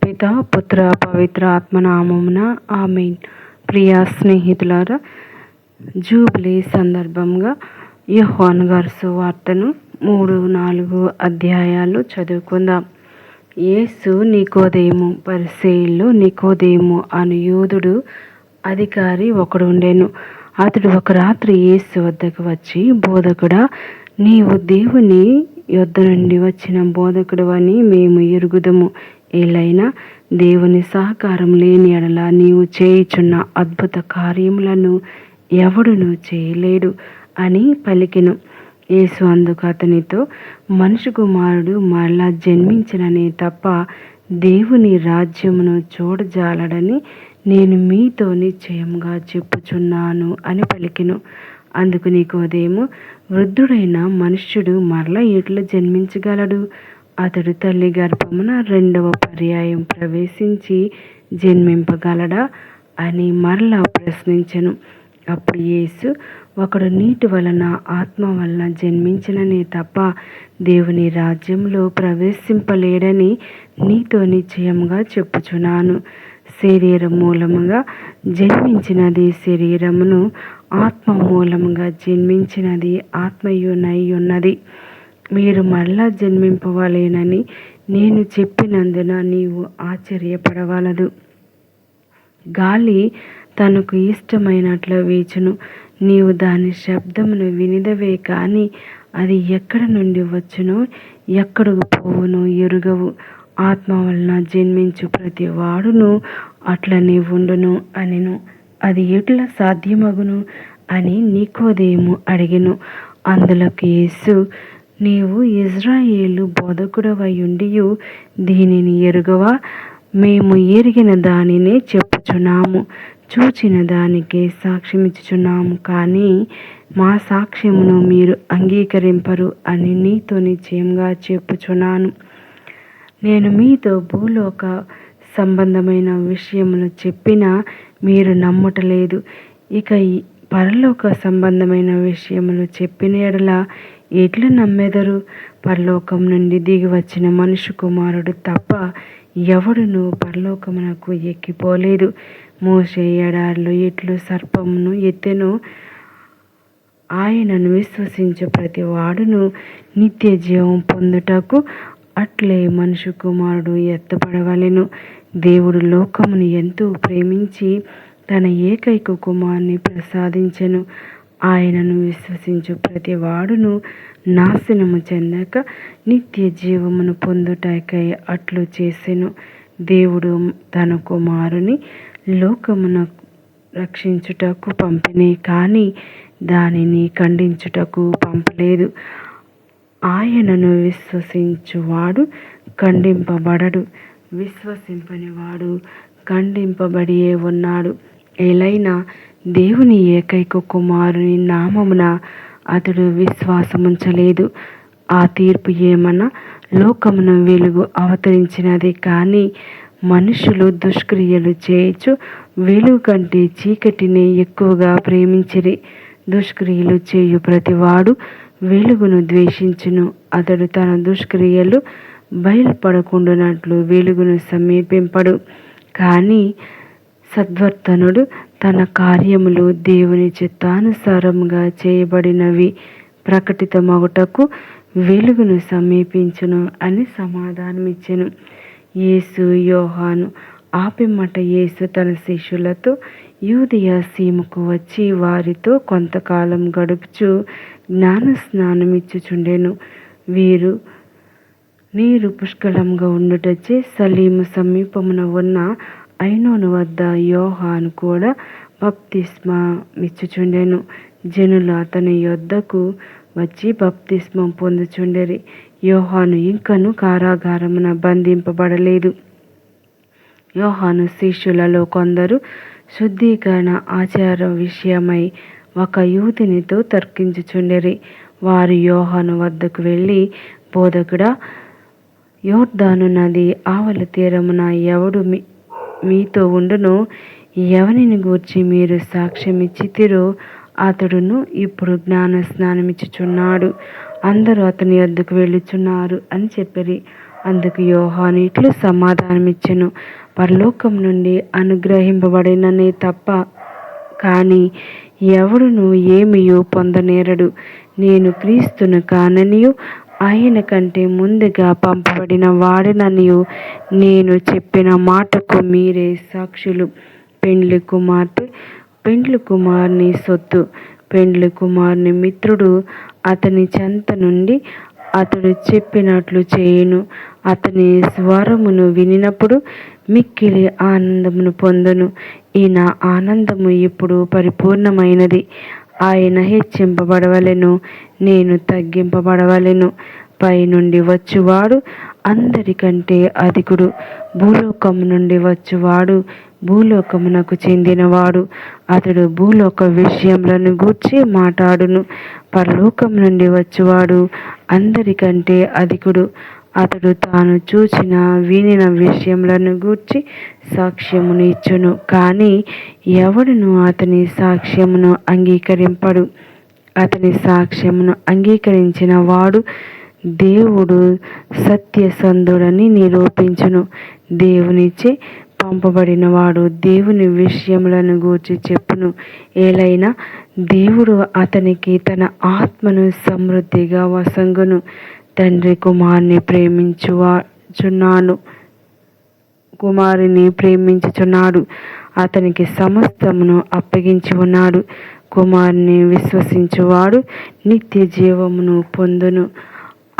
పిత పుత్ర పవిత్ర ఆత్మనామమున ఆమెన్. ప్రియ స్నేహితులారా జూబ్లీ సందర్భంగా యోహాన్ గారు సువార్తను మూడు నాలుగు అధ్యాయాలు చదువుకుందాం. యేసు నికోదేము పరిశీలు నికోదేము అని యూదుడు అధికారి ఒకడు ఉండేను అతడు ఒక రాత్రి యేసు వద్దకు వచ్చి బోధకుడా నీవు దేవుని యొద్ద నుండి వచ్చిన బోధకుడు అని మేము ఎరుగుదము. ఏలైనా దేవుని సహకారం లేని ఎడల నీవు చేయుచున్న అద్భుత కార్యములను ఎవడును చేయలేడు అని పలికెను. యేసు అందుకు అతనితో మనుషు కుమారుడు మరలా జన్మించిననే తప్ప దేవుని రాజ్యమును చూడజాలడని నేను మీతో నిశ్చయంగా చెప్పుచున్నాను అని పలికెను. అందుకు నీకోదేమో వృద్ధుడైన మనుష్యుడు మరల ఎట్లా జన్మించగలడు? అతడు తల్లి గర్భమున రెండవ పర్యాయం ప్రవేశించి జన్మింపగలడా అని మరలా ప్రశ్నించెను. అప్పుడు యేసు ఒకడు నీటి వలన ఆత్మ వలన జన్మించిననే తప్ప దేవుని రాజ్యంలో ప్రవేశింపలేడని నీతో నిశ్చయంగా చెప్పుచున్నాను. శరీరం మూలముగా జన్మించినది శరీరమును ఆత్మ మూలముగా జన్మించినది ఆత్మయునై ఉన్నది. మీరు మరలా జన్మింపవలేనని నేను చెప్పినందున నీవు ఆశ్చర్యపడవలదు. గాలి తనకు ఇష్టమైనట్లు వీచును. నీవు దాని శబ్దమును వినిదవే కానీ అది ఎక్కడ నుండి వచ్చునో ఎక్కడకు పోవునో ఎరుగవు. ఆత్మ వలన జన్మించు ప్రతి వాడును అట్లనే ఉండును అనిను. అది ఎట్లా సాధ్యమగును అని నీకోదేము అడిగెను. అందులోకి యేసు నీవు ఇజ్రాయేలు బోధకుడవయుండియు దీనిని ఎరుగవా? మేము ఎరిగిన దానినే చెప్పుచున్నాము చూచిన దానికే సాక్ష్యమిచ్చుచున్నాము కానీ మా సాక్ష్యమును మీరు అంగీకరింపరు అని నీతో నిశ్చయంగా చెప్పుచున్నాను. నేను మీతో భూలోక సంబంధమైన విషయములు చెప్పినా మీరు నమ్మటలేదు. ఇక పరలోక సంబంధమైన విషయములు చెప్పిన ఎడల ఎట్లు నమ్మెదరు? పరలోకం నుండి దిగి వచ్చిన మనుషు కుమారుడు తప్ప ఎవడును పరలోకమునకు ఎక్కిపోలేదు. మోసే ఎడార్లు ఎట్లు సర్పమును ఎత్తెను ఆయనను విశ్వసించే ప్రతి వాడును నిత్య జీవం పొందుటకు అట్లే మనుషు కుమారుడు ఎత్తపడవలెను దేవుడు లోకమును ఎంతో ప్రేమించి తన ఏకైక కుమారుని ప్రసాదించెను. ఆయనను విశ్వసించు. ప్రతి వాడును నాశనము చెందక నిత్య జీవమును పొందుటకై అట్లు చేసెను. దేవుడు తన కుమారుని లోకమును రక్షించుటకు పంపినే కానీ దానిని ఖండించుటకు పంపలేదు. ఆయనను విశ్వసించువాడు ఖండింపబడడు. విశ్వసింపని వాడు ఖండింపబడియే ఉన్నాడు. ఎలైనా దేవుని ఏకైక కుమారుని నామమున అతడు విశ్వాసముంచలేదు. ఆ తీర్పు ఏమన్నా లోకమున వెలుగు అవతరించినది కానీ మనుషులు దుష్క్రియలు చేయొచ్చు వెలుగు కంటే చీకటిని ఎక్కువగా ప్రేమించిరి. దుష్క్రియలు చేయు ప్రతివాడు వెలుగును ద్వేషించును. అతడు తన దుష్క్రియలు బయలుపడకుండానట్లు వెలుగును సమీపింపడు. కానీ సద్వర్తనుడు తన కార్యములు దేవుని చిత్తానుసారముగా చేయబడినవి. ప్రకటితమగుటకు వెలుగును సమీపించును అని సమాధానమిచ్చెను. యేసు యోహాను ఆపిమ్మట యేసు తన శిష్యులతో యూదియా సీమకు వచ్చి వారితో కొంతకాలం గడుపుచు జ్ఞాన స్నానమిచ్చుచుండెను వీరు నీరు పుష్కలంగా ఉండుటచే సలీము సమీపమున ఉన్న ఐనోను వద్ద యోహాను కూడా బప్తిస్మమిచ్చుచుండెను జనులు అతని యొద్దకు వచ్చి బప్తిస్మం పొందుచుండెరి. యోహాను ఇంకను కారాగారమున బంధింపబడలేదు. యోహాను శిష్యులలో కొందరు శుద్ధీకరణ ఆచార విషయమై ఒక యువతినితో తర్కించుచుండెరి. వారు యోహాను వద్దకు వెళ్ళి బోధకుడా యోర్ధాను నది ఆవల తీరమున ఎవడు మీ మీతో ఉండును. ఎవరిని గూర్చి మీరు సాక్ష్యమిచ్చితిరో అతడును ఇప్పుడు జ్ఞాన స్నానమిచ్చుచున్నాడు. అందరూ అతని వద్దకు వెళ్ళుచున్నారు అని చెప్పిరి. అందుకు యోహాను ఇట్లు సమాధానమిచ్చెను. పరలోకం నుండి అనుగ్రహింపబడిననే తప్ప కానీ ఎవడును ఏమియో పొందనేరడు. నేను క్రీస్తును కాననియు ఆయన కంటే ముందుగా పంపబడిన వాడిననియు నేను చెప్పిన మాటకు మీరే సాక్షులు. పెండ్లి కుమార్తె పెండ్లి కుమార్ని సొత్తు. పెండ్లి కుమార్ని మిత్రుడు అతని చెంత నుండి అతడు చెప్పినట్లు చేయును. అతని స్వరమును వినినప్పుడు మిక్కిలి ఆనందమును పొందును. ఈయన ఆనందము ఇప్పుడు పరిపూర్ణమైనది. ఆయన హెచ్చింపబడవలెను నేను తగ్గింపబడవలెను. పైనుండి వచ్చువాడు అందరికంటే అధికుడు. భూలోకం నుండి వచ్చువాడు భూలోకమునకు చెందినవాడు. అతడు భూలోక విషయములను గూర్చి మాట్లాడును పరలోకం నుండి వచ్చువాడు అందరికంటే అధికుడు. అతడు తాను చూచిన వినిన విషయములను గూర్చి సాక్ష్యమును ఇచ్చును. కానీ ఎవడును అతని సాక్ష్యమును అంగీకరింపడు. అతని సాక్ష్యమును అంగీకరించిన వాడు దేవుడు సత్యసంధుడని నిరూపించును. దేవునిచే పంపబడిన వాడు దేవుని విషయములను గూర్చి చెప్పును. ఏలైనా దేవుడు అతనికి తన ఆత్మను సమృద్ధిగా వసంగును. తండ్రి కుమార్ని ప్రేమించువాచున్నాను కుమారుని ప్రేమించుచున్నాడు. అతనికి సమస్తమును అప్పగించి ఉన్నాడు. కుమారుని విశ్వసించువాడు నిత్య జీవమును పొందును.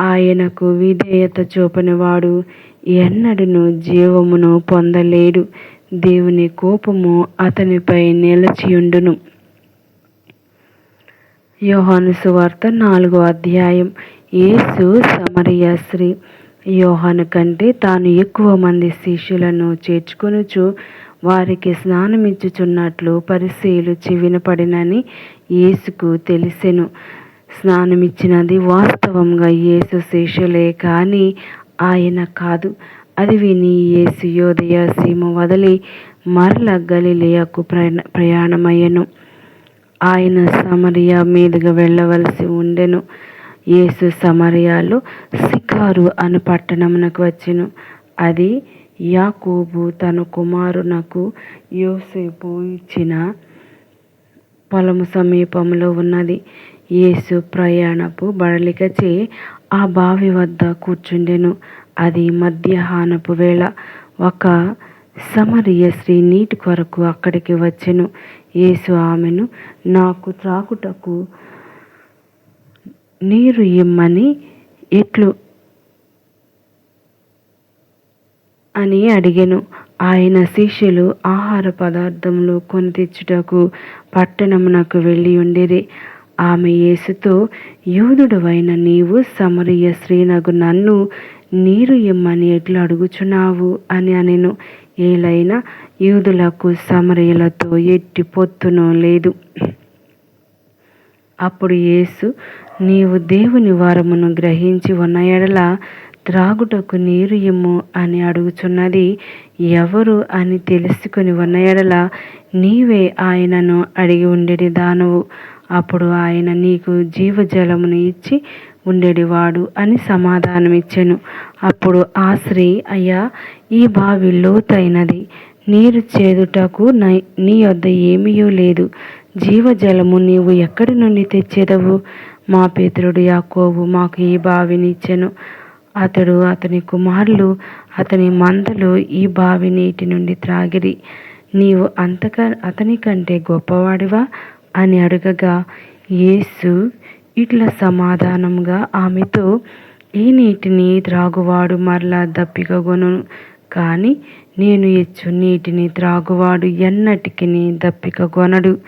ఆయనకు విధేయత చూపనివాడు ఎన్నడను జీవమును పొందలేడు. దేవుని కోపము అతనిపై నిలచియుండును. యోహాను సువార్త నాలుగో అధ్యాయం యేసు సమరయ శ్రీ యోహాను కంటే తాను ఎక్కువ మంది శిష్యులను చేర్చుకొనుచు వారికి స్నానమిచ్చుచున్నట్లు పరిశీలు చివినపడినని యేసుకు తెలిసెను. స్నానమిచ్చినది వాస్తవంగా యేసు శిష్యులే కానీ ఆయన కాదు. అది విని యేసు యోదయ సీమ వదిలి మరల గలిలియకు ప్రయాణమయ్యను. ఆయన సమరియా మీదుగా వెళ్ళవలసి ఉండెను. యేసు సమరియాలో సికారు అను పట్టణమునకు వచ్చెను. అది యాకోబు తన కుమారునకు యోసేపు ఇచ్చిన పొలము సమీపంలో ఉన్నది. యేసు ప్రయాణపు బడలికచే ఆ బావి వద్ద కూర్చుండెను. అది మధ్యాహ్నపు వేళ. ఒక సమరియ స్త్రీ నీటి కొరకు అక్కడికి వచ్చెను. యేసు ఆమెను నాకు త్రాకుటకు నీరు ఇమ్మని ఎట్లు? అని అడిగెను. ఆయన శిష్యులు ఆహార పదార్థములు కొని తెచ్చుటకు పట్టణమునకు వెళ్ళి ఉండిరి ఆమె యేసుతో యూదుడవైన నీవు సమరియ శ్రీనగు నన్ను నీరు ఇమ్మని ఎట్లు అడుగుచున్నావు? అని అనెను. ఏలైనా యూదులకు సమరయులతో ఎట్టి పొత్తునో లేదు. అప్పుడు యేసు నీవు దేవుని వారమును గ్రహించి ఉన్న ఎడల త్రాగుటకు నీరు ఇమ్ము అని అడుగుచున్నది. ఎవరు అని తెలుసుకుని ఉన్న ఎడల నీవే ఆయనను అడిగి ఉండేది దానవు. అప్పుడు ఆయన నీకు జీవజలమును ఇచ్చి ఉండేటివాడు అని సమాధానమిచ్చాను. అప్పుడు ఆ స్త్రీ అయ్యా ఈ బావి లోతైనది. నీరు చేదుటకు నీ వద్ద ఏమీ లేదు. జీవజలము నీవు ఎక్కడి నుండి తెచ్చేదవు? మా పితరుడు యాకోబు మాకు ఈ బావినిచ్చెను. అతడు అతని కుమారులు అతని మందలు ఈ బావి నీటి నుండి త్రాగిరి. నీవు అంతక అతని కంటే గొప్పవాడివా? అని అడగగా యేసు ఇట్లా సమాధానంగా ఆమెతో ఈ నీటిని త్రాగువాడు మరలా దప్పికగొను. కానీ నేను ఇచ్చు నీటిని త్రాగువాడు ఎన్నటికి దప్పికగొనడు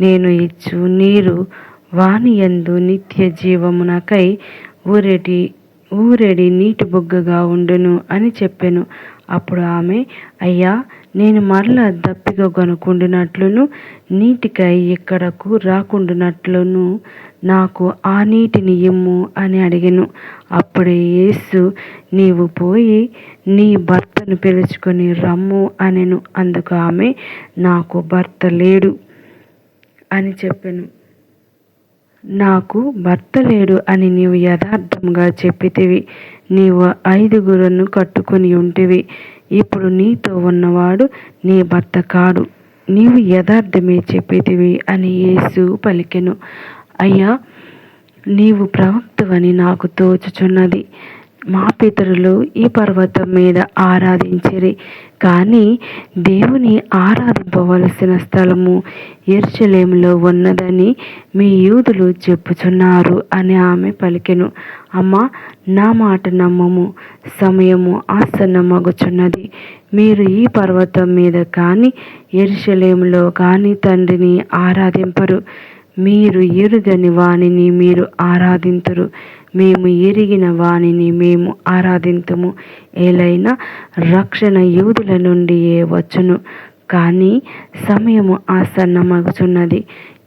నేను ఇచ్చు నీరు వానియందు నిత్య జీవమునకై ఊరేటి ఊరేడి నీటి బొగ్గగా ఉండును అని చెప్పాను. అప్పుడు ఆమె అయ్యా నేను మరల దప్పిక కొనుక్కుండునట్లును నీటికై ఇక్కడకు రాకుండునట్లును నాకు ఆ నీటిని ఇమ్ము అని అడిగాను. అప్పుడే యేసు నీవు పోయి నీ భర్తను పిలుచుకొని రమ్ము అనెను. అందుకు ఆమె నాకు భర్త లేడు అని చెప్పాను. నాకు భర్త లేడు అని నీవు యథార్థంగా చెప్పితివి. నీవు ఐదుగురును కట్టుకొని ఉంటివి. ఇప్పుడు నీతో ఉన్నవాడు నీ భర్త కాడు. నీవు యథార్థమే చెప్పితివి అని యేసు పలికెను. అయ్యా నీవు ప్రవక్తవని నాకు తోచుచున్నది. మా పితరులు ఈ పర్వతం మీద ఆరాధించిరి. కానీ దేవుని ఆరాధింపవలసిన స్థలము ఎర్చలేములో ఉన్నదని మీ యూదులు చెప్పుచున్నారు అని ఆమె పలికెను. అమ్మ నా మాట నమ్మము. సమయము ఆసన్నమగుచున్నది. మీరు ఈ పర్వతం మీద కానీ ఎరుషలేములో కానీ తండ్రిని ఆరాధింపరు. మీరు ఎరుగని వాణిని మీరు ఆరాధింతురు. మేము ఎరిగిన వాణిని మేము ఆరాధింతము. ఏలైనా రక్షణ యూదుల నుండి ఏ వచ్చును? కానీ సమయము ఆసన్నమగుచున్నది.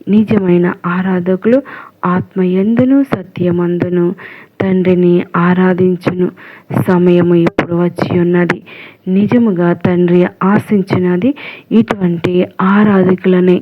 నిజమైన ఆరాధకులు ఆత్మయందును సత్యమందును? తండ్రిని ఆరాధించును. సమయము ఇప్పుడు వచ్చి ఉన్నది నిజముగా తండ్రి ఆశించినది ఇటువంటి ఆరాధకులనే.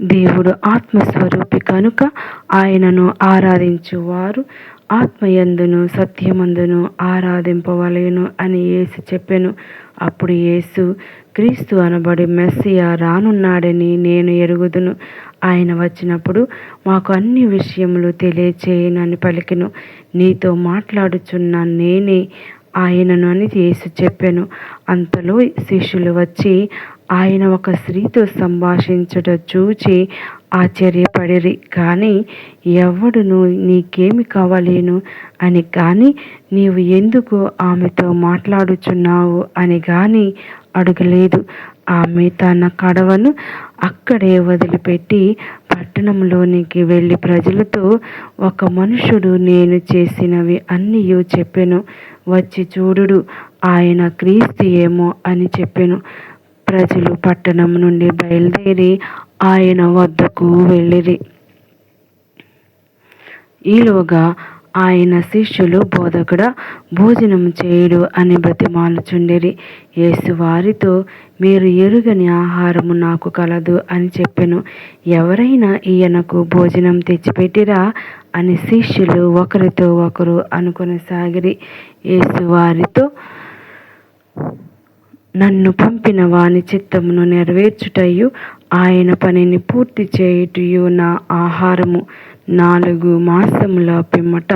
దేవుడు ఆత్మస్వరూపి కనుక ఆయనను ఆరాధించువారు. ఆత్మయందును సత్యమందును ఆరాధింపవలయను అని యేసు చెప్పెను. అప్పుడు యేసు క్రీస్తు అనబడి మెస్సియా రానున్నాడని నేను ఎరుగుదును. ఆయన వచ్చినప్పుడు మాకు అన్ని విషయములు తెలియచేయనని పలికెను. నీతో మాట్లాడుచున్న నేనే ఆయనను అని యేసు చెప్పాను. అంతలో శిష్యులు వచ్చి ఆయన ఒక స్త్రీతో సంభాషించుట చూచి ఆశ్చర్యపడిరి. కానీ ఎవడును నీకేమి కావాలేను అని కానీ నీవు ఎందుకు ఆమెతో మాట్లాడుచున్నావు అని కానీ అడగలేదు. ఆమె తన కడవను అక్కడే వదిలిపెట్టి పట్టణంలోనికి వెళ్ళి ప్రజలతో ఒక మనుషుడు నేను చేసినవి అన్నీ చెప్పెను. వచ్చి చూడుడు ఆయన క్రీస్తు ఏమో అని చెప్పెను. ప్రజలు పట్టణం నుండి బయలుదేరి ఆయన వద్దకు వెళ్ళిరి. ఈలోగా ఆయన శిష్యులు బోధకుడ భోజనం చేయుడు అని బ్రతిమాలుచుండిరి. యేసు వారితో మీరు ఎరుగని ఆహారము నాకు కలదు అని చెప్పెను. ఎవరైనా ఈయనకు భోజనం తెచ్చిపెట్టిరా అని శిష్యులు ఒకరితో ఒకరు అనుకుని సాగిరి యేసు వారితో నన్ను పంపిన వాని చిత్తమును నెరవేర్చుటయు ఆయన పనిని పూర్తి చేయుటయు నా ఆహారము. నాలుగు మాసముల పిమ్మట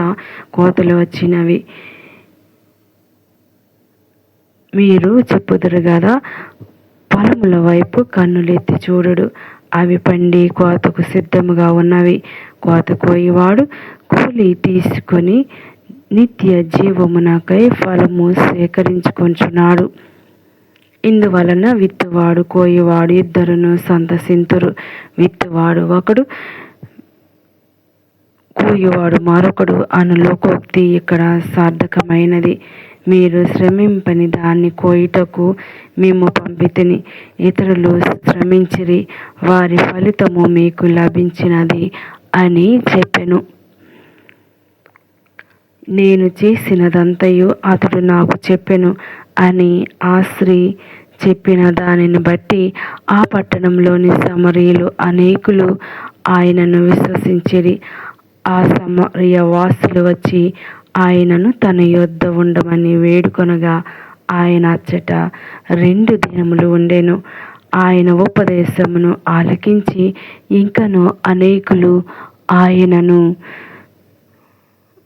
కోతలు వచ్చినవి. మీరు చెప్పుదురు కదా పొలముల వైపు కన్నులెత్తి చూడడు. అవి పండి కోతకు సిద్ధముగా ఉన్నవి. కోత కోయివాడు కూలి తీసుకొని నిత్య జీవమునకై ఫలము సేకరించుకొంచున్నాడు. ఇందువలన విత్తువాడు కోయివాడు ఇద్దరును సంతసింతురు విత్తువాడు ఒకడు కూయువాడు మరొకడు. అను లోకోక్తి ఇక్కడ సార్థకమైనది. మీరు శ్రమింపని దాన్ని కోయుటకు మేము పంపితిని. ఇతరులు శ్రమించిరి వారి ఫలితము మీకు లభించినది అని చెప్పెను. నేను చేసినదంతయు అతడు నాకు చెప్పెను. అని ఆ స్త్రీ చెప్పిన దానిని బట్టి ఆ పట్టణంలోని సమరీయులు అనేకులు ఆయనను విశ్వసించిరి. ఆ సమరయ వాసులు వచ్చి ఆయనను తన యొద్ద ఉండమని వేడుకొనగా ఆయన అచ్చట రెండు దినములు ఉండెను. ఆయన ఉపదేశమును ఆలకించి ఇంకను అనేకులు ఆయనను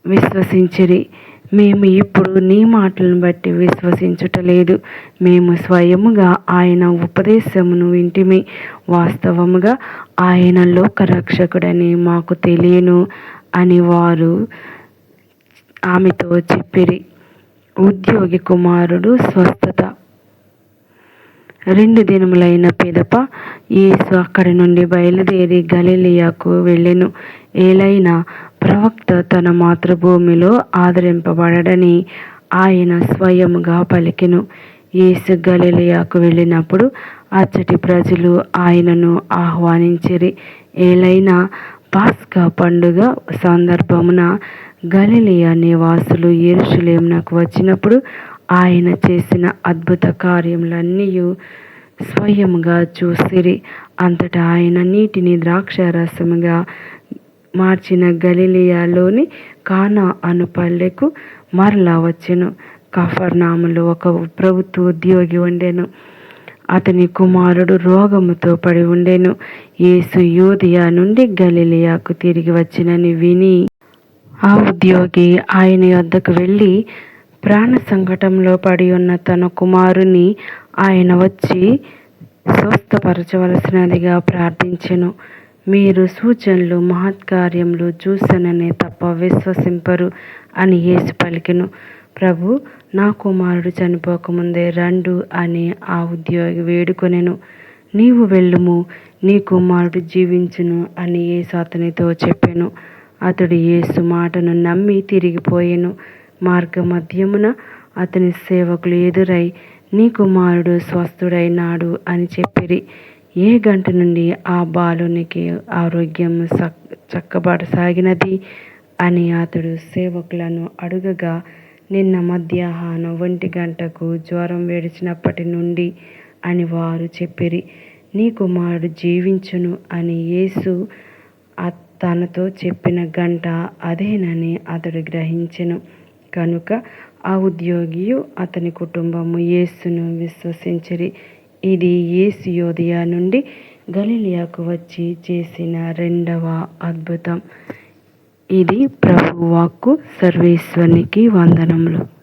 విశ్వసించిరి. మేము ఇప్పుడు నీ మాటలను బట్టి విశ్వసించుటలేదు. మేము స్వయముగా ఆయన ఉపదేశమును వింటిమి. వాస్తవముగా ఆయన లోకరక్షకుడని మాకు తెలియను అని వారు ఆమెతో చెప్పిరి. ఉద్యోగి కుమారుడు స్వస్థత. రెండు దినములైన పిదప యేసు అక్కడి నుండి బయలుదేరి గలీలియాకు వెళ్ళెను. ఏలైనా ప్రవక్త తన మాతృభూమిలో ఆదరింపబడని ఆయన స్వయముగా పలికెను. యేసు గలిలియాకు వెళ్ళినప్పుడు అచ్చటి ప్రజలు ఆయనను ఆహ్వానించిరి. ఏలైనా పాస్కా పండుగ సందర్భమున గలిలియా నివాసులు ఎరుషులేమునకు వచ్చినప్పుడు ఆయన చేసిన అద్భుత కార్యములన్నీ స్వయంగా చూసిరి. అంతటా ఆయన నీటిని ద్రాక్షారసముగా మార్చిన గలిలియాలోని కానా అను పల్లెకు మరలా వచ్చెను. కఫర్నాములో ఒక ప్రభుత్వ ఉద్యోగి ఉండెను. అతని కుమారుడు రోగముతో పడి ఉండెను. యేసు యోధియా నుండి గలిలియాకు తిరిగి వచ్చినని విని ఆ ఉద్యోగి ఆయన యొద్దకు వెళ్ళి ప్రాణ సంకటంలో పడి ఉన్న తన కుమారుని ఆయన వచ్చి స్వస్థపరచవలసినదిగా ప్రార్థించెను. మీరు సూచనలు మహత్కార్యములు చూసననే తప్ప విశ్వసింపరు అని యేసు పలికెను. ప్రభు నా కుమారుడు చనిపోకముందే రండు అని ఆ ఉద్యోగి వేడుకొనెను. నీవు వెళ్ళుము నీ కుమారుడు జీవించును అని యేసు అతనితో చెప్పెను. అతడు యేసు మాటను నమ్మి తిరిగిపోయెను. మార్గ మధ్యమున అతని సేవకులు ఎదురై నీ కుమారుడు స్వస్థుడైనాడు అని చెప్పిరి. ఏ గంట నుండి ఆ బాలునికి ఆరోగ్యం చక్కబడసాగినది? అని అతడు సేవకులను అడుగగా నిన్న మధ్యాహ్నం ఒంటి గంటకు జ్వరం వేడిచినప్పటి నుండి అని వారు చెప్పిరి. నీ కుమారుడు జీవించును అని యేసు తనతో చెప్పిన గంట అదేనని అతడు గ్రహించెను. కనుక ఆ ఉద్యోగియు అతని కుటుంబము యేసును విశ్వసించిరి. ఇది యేసు నుండి గలిలియాకు వచ్చి చేసిన రెండవ అద్భుతం. ఇది ప్రభువాక్కు సర్వేశ్వరునికి వందనములు.